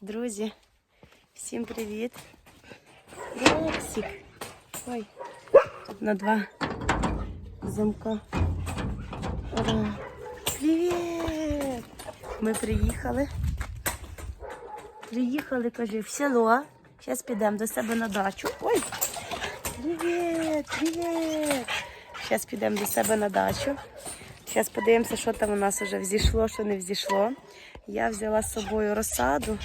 Друзі, всім привіт. Роксик. Ой, на два замка. Ура. Привіт! Ми приїхали. Приїхали, каже, в село. Зараз підемо до себе на дачу. Ой! Привіт! Привіт! Зараз підемо до себе на дачу. Зараз подивимося, що там у нас вже взійшло, що не взійшло. Я взяла з собою розсаду.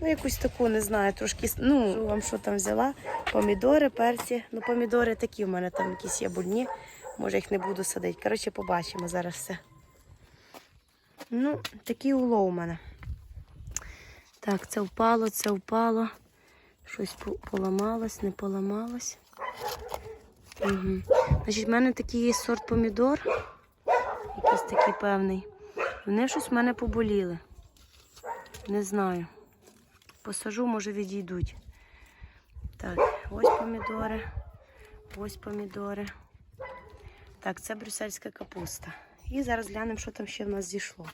Ну, якусь таку, не знаю, трошки, ну, вам що там взяла. Помідори, перці. Ну, помідори такі в мене там якісь є будні. Може, їх не буду садити. Коротше, побачимо зараз все. Ну, такий улов у мене. Так, це впало, це впало. Щось поламалось, не поламалось. Угу. Значить, в мене такий є сорт помідор. Якийсь такий певний. Вони щось в мене поболіли. Не знаю. Посажу, може відійдуть. Так, ось помідори. Ось помідори. Так, це брюссельська капуста. І зараз глянемо, що там ще в нас зійшло.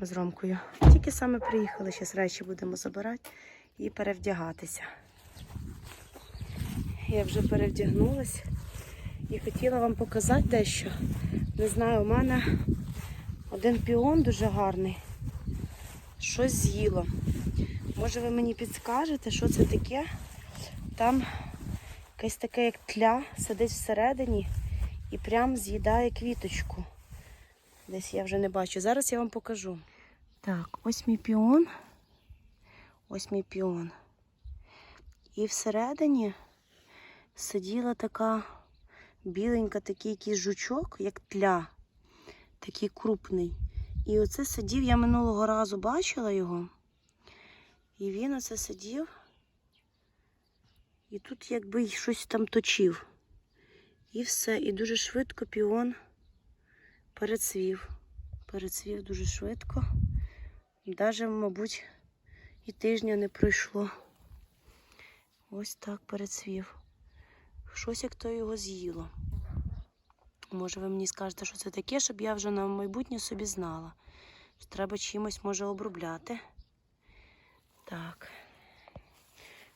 Ми з Ромкою. Тільки саме приїхали, зараз речі будемо забирати і перевдягатися. Я вже перевдягнулась і хотіла вам показати дещо. Не знаю, у мене один піон дуже гарний. Щось з'їло. Може ви мені підскажете, що це таке? Там якесь таке, як тля, сидить всередині і прям з'їдає квіточку. Десь я вже не бачу. Зараз я вам покажу. Так, ось мій піон. Ось мій піон. І всередині сиділа така біленька, такий якийсь жучок, як тля, такий крупний. І оце сидів, я минулого разу бачила його. І він оце сидів. І тут якби щось там точив. І все. І дуже швидко піон перецвів. Перецвів дуже швидко. Даже, мабуть, і тижня не пройшло. Ось так перецвів. Щось як то його з'їло. Може, ви мені скажете, що це таке, щоб я вже на майбутнє собі знала. Що треба чимось може обробляти. Так.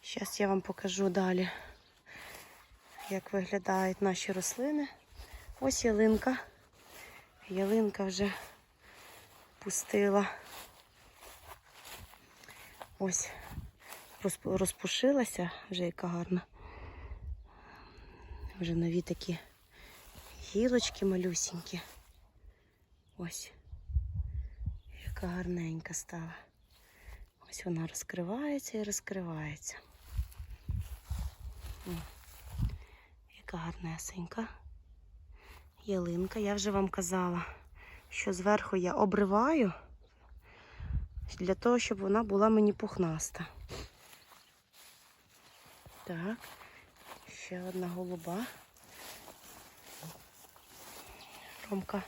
Зараз я вам покажу далі, як виглядають наші рослини. Ось ялинка. Ялинка вже пустила. Ось розпушилася, вже яка гарна. Вже нові такі гілочки малюсінькі. Ось. Яка гарненька стала. Ось вона розкривається і розкривається. Яка гарнесенька. Ялинка. Я вже вам казала, що зверху я обриваю для того, щоб вона була мені пухнаста. Так, ще одна голуба. Ромка.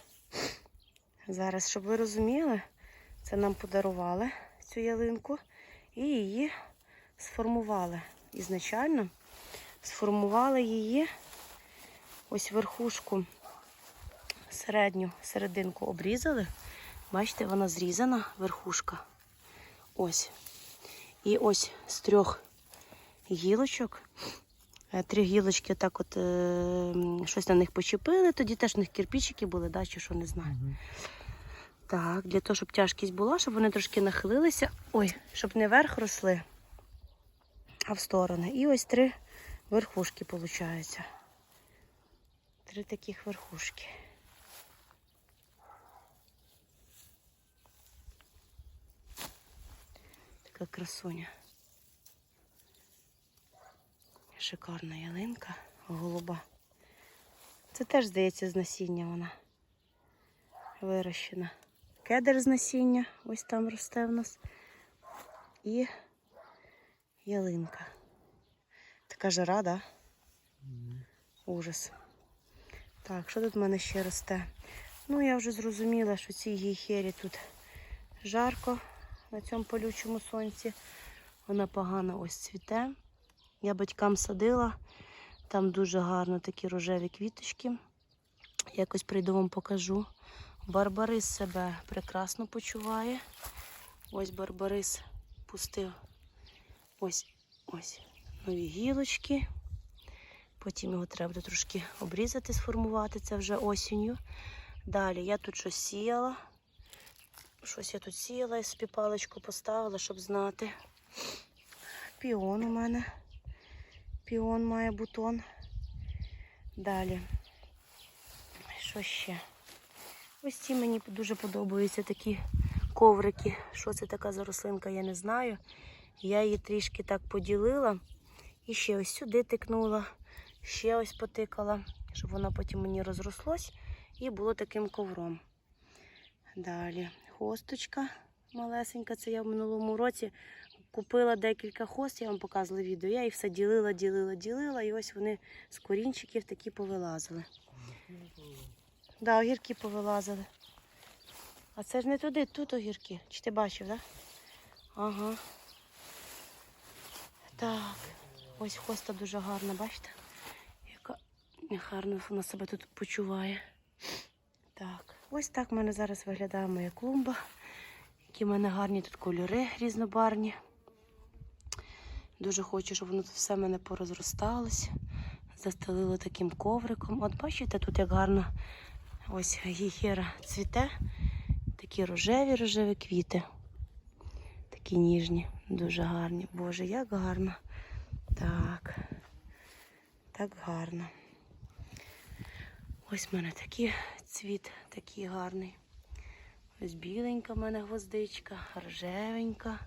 Зараз, щоб ви розуміли, це нам подарували цю ялинку і її сформували. Ізначально сформували її ось верхушку середню серединку обрізали. Бачите, вона зрізана, верхушка. Ось. І ось з трьох гілочок. Е, Три гілочки так от е, щось на них почепили, тоді теж в них кирпичики були, да, чи що не знаю. Так, для того, щоб тяжкість була, щоб вони трошки нахилилися. Ой, щоб не вверх росли, а в сторони. І ось три верхушки, виходить. Три таких верхушки. Така красуня. Шикарна ялинка, голуба. Це теж, здається, з насіння вона вирощена. Кедр з насіння, ось там росте в нас. І ялинка. Така жара, да? Ужас. Так, що тут в мене ще росте? Ну, я вже зрозуміла, що цій гейхері тут жарко на цьому полючому сонці. Вона погано ось цвіте. Я батькам садила. Там дуже гарно такі рожеві квіточки. Якось прийду вам покажу. Барбарис себе прекрасно почуває. Ось Барбарис пустив ось ось нові гілочки. Потім його треба буде трошки обрізати, сформувати це вже осінню. Далі я тут щось сіяла. Щось я тут сіяла і собі паличку поставила, щоб знати. Піон у мене. Піон має бутон. Далі. Що ще? Ось ці мені дуже подобаються такі коврики. Що це така за рослинка, я не знаю. Я її трішки так поділила. І ще ось сюди тикнула, ще ось потикала, щоб воно потім мені розрослось і було таким ковром. Далі хосточка малесенька. Це я в минулому році купила декілька хост, я вам показувала відео. Я їх все ділила, ділила, ділила, і ось вони з корінчиків такі повилазили. Да, огірки повилазили. А це ж не туди, тут огірки. Чи ти бачив, так? Да? Ага. Так. Ось хоста дуже гарна, бачите? Яка гарно вона себе тут почуває. Так, ось так в мене зараз виглядає моя клумба. Які в мене гарні тут кольори різнобарні. Дуже хочу, щоб воно все в мене порозросталось. Застелило таким ковриком. От бачите, тут як гарно ось гіхера цвіте. Такі рожеві рожеві квіти. Такі ніжні, дуже гарні. Боже, як гарно. Так. Так гарно. Ось в мене такий цвіт, такий гарний. Ось біленька в мене гвоздичка, рожевенька.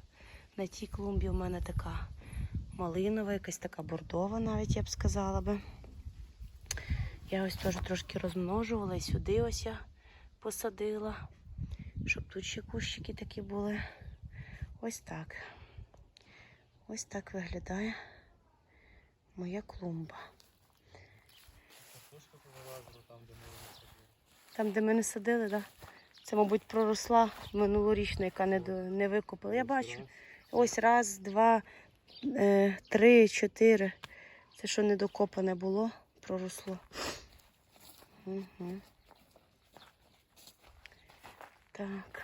На тій клумбі в мене така малинова, якась така бордова, навіть я б сказала би. Я ось теж трошки розмножувала і сюди ось я посадила, щоб тут ще кущики такі були. Ось так. Ось так виглядає моя клумба. Там, де ми не садили, так? Це, мабуть, проросла минулорічна, яка не, не викопала. Я бачу. Ось раз, два, три, чотири. Це що недокопане було, проросло. Угу. Так.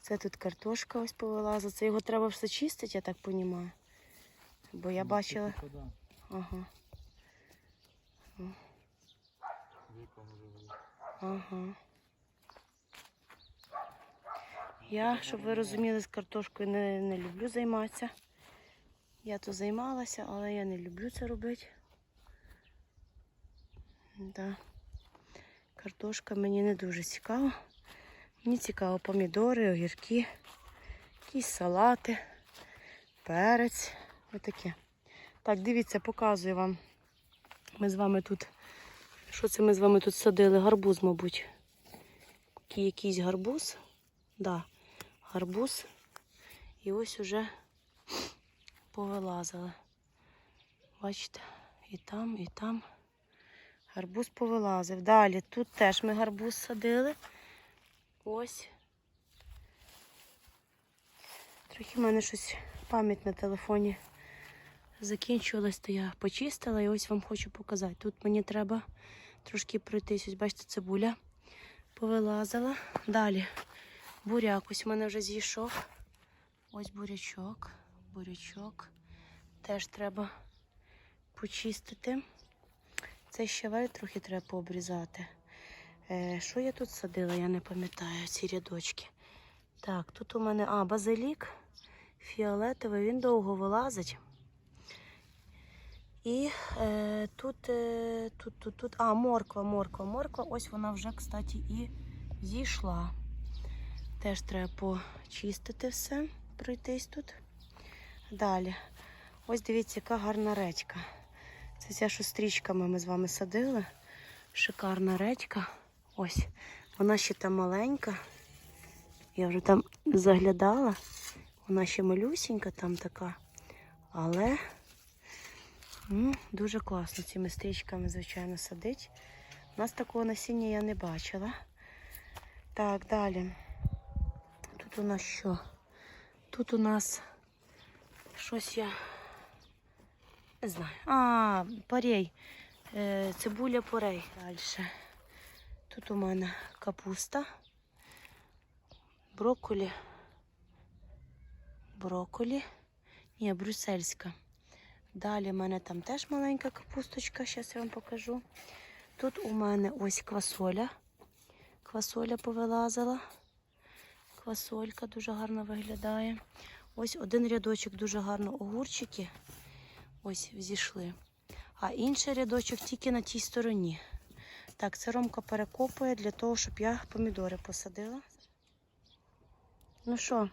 Це тут картошка ось повилазила. Це його треба все чистити, я так розумію. Бо я Ну, бачила. типу. Ага, Віком ага. Я, щоб ви розуміли, з картошкою не, не люблю займатися. Я то займалася, але я не люблю це робити. Да. Картошка мені не дуже цікава. Мені цікаво помідори, огірки, якісь салати, перець. Отаке. Так, дивіться, показую вам. Ми з вами тут. Що це ми з вами тут садили? Гарбуз, мабуть. Якийсь гарбуз. Да, гарбуз. І ось уже повилазили. Бачите, і там, і там. Гарбуз повилазив. Далі тут теж ми гарбуз садили. Ось. Трохи в мене щось пам'ять на телефоні закінчувалась, то я почистила і ось вам хочу показати. Тут мені треба трошки пройтись. Ось бачите, цибуля повилазила. Далі буряк ось у мене вже зійшов. Ось бурячок, бурячок. Теж треба почистити. Цей щавель трохи треба пообрізати. Е, що я тут садила, я не пам'ятаю ці рядочки. Так, тут у мене а, базилік фіолетовий, він довго вилазить. І е, тут, е, тут, тут, тут, а, морква, морква, морква. Ось вона вже, кстати, і зійшла. Теж треба почистити все, пройтись тут. Далі. Ось дивіться, яка гарна редька. Це ця, що стрічками ми з вами садили. Шикарна редька. Ось. Вона ще там маленька. Я вже там заглядала. Вона ще малюсінька там така. Але м, дуже класно цими стрічками, звичайно, садить. У нас такого насіння я не бачила. Так, далі. Тут у нас що? Тут у нас щось я не знаю. А, парей. Е, цибуля порей. Далі. Тут у мене капуста. брокколі. Брокколі. Ні, брюссельська. Далі в мене там теж маленька капусточка, зараз я вам покажу. Тут у мене ось квасоля. Квасоля повилазила. Квасолька дуже гарно виглядає. Ось один рядочок дуже гарно огурчики. Ось взійшли. А інший рядочок тільки на тій стороні. Так, це Ромка перекопує для того, щоб я помідори посадила. Ну що,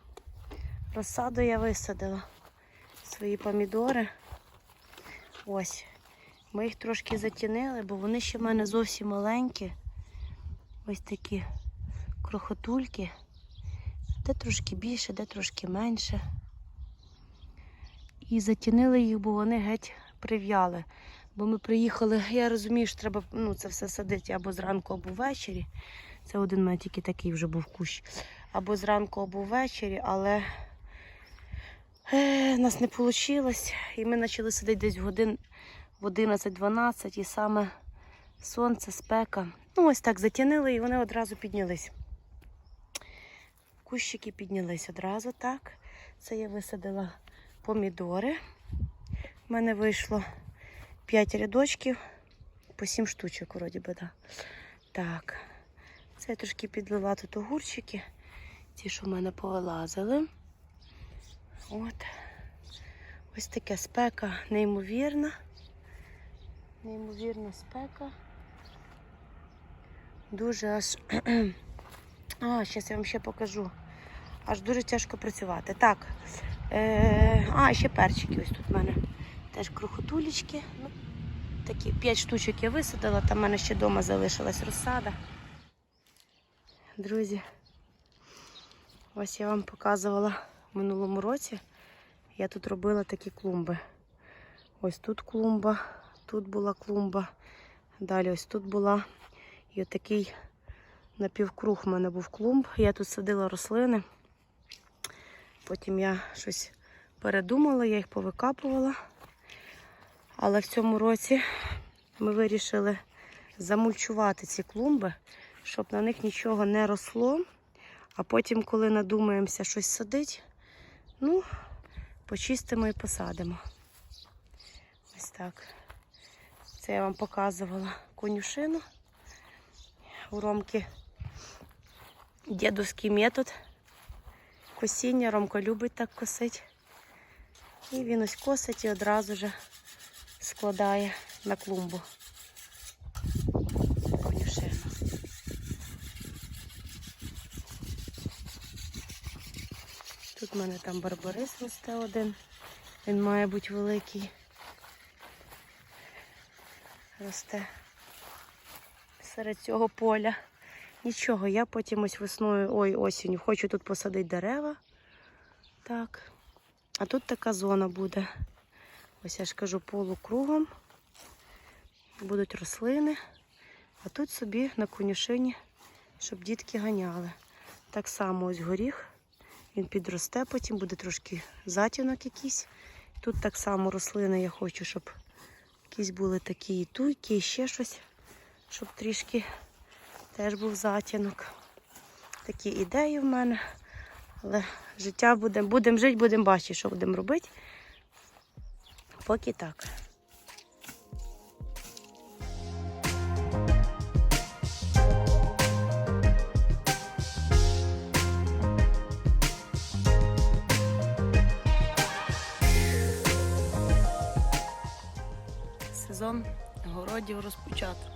розсаду я висадила. Свої помідори. Ось. Ми їх трошки затінили, бо вони ще в мене зовсім маленькі. Ось такі крохотульки. Де трошки більше, де трошки менше. І затінили їх, бо вони геть прив'яли. Бо ми приїхали, я розумію, що треба ну, це все садити або зранку, або ввечері. Це один у мене тільки такий вже був кущ. Або зранку, або ввечері, але е, нас не вийшло. І ми почали сидіти десь в годин в 11-12, і саме сонце, спека. Ну, ось так затягнули, і вони одразу піднялись. Кущики піднялись одразу так. Це я висадила помідори. У мене вийшло 5 рядочків, по 7 штучок, вроді би, да. Так. Це я трошки підлила тут огурчики. Ті, що в мене повилазили. От. Ось таке спека неймовірна. Неймовірна спека. Дуже аж. А, зараз я вам ще покажу. Аж дуже тяжко працювати. Так. Е... А, ще перчики ось тут в мене. Теж крохотулечки. Ну, такі 5 штучок я висадила, там в мене ще вдома залишилась розсада. Друзі, ось я вам показувала в минулому році. Я тут робила такі клумби. Ось тут клумба, тут була клумба, далі ось тут була. І отакий напівкруг в мене був клумб. Я тут садила рослини. Потім я щось передумала, я їх повикапувала. Але в цьому році ми вирішили замульчувати ці клумби, щоб на них нічого не росло. А потім, коли надумаємося щось садити, ну, почистимо і посадимо. Ось так. Це я вам показувала конюшину. У Ромки дідовський метод. Косіння Ромко любить так косити. І він ось косить і одразу же складає на клумбу. Тут в мене там барбарис росте один. Він має бути великий. Росте серед цього поля. Нічого, я потім ось весною, ой, осінню хочу тут посадити дерева. Так. А тут така зона буде. Ось я ж кажу, полукругом. Будуть рослини. А тут собі на конюшині, щоб дітки ганяли. Так само ось горіх. Він підросте, потім буде трошки затінок якийсь. Тут так само рослини я хочу, щоб якісь були такі і туйки, і ще щось, щоб трішки теж був затінок. Такі ідеї в мене. Але життя будемо будем жити, будемо бачити, що будемо робити. Поки так. Сезон городів розпочато.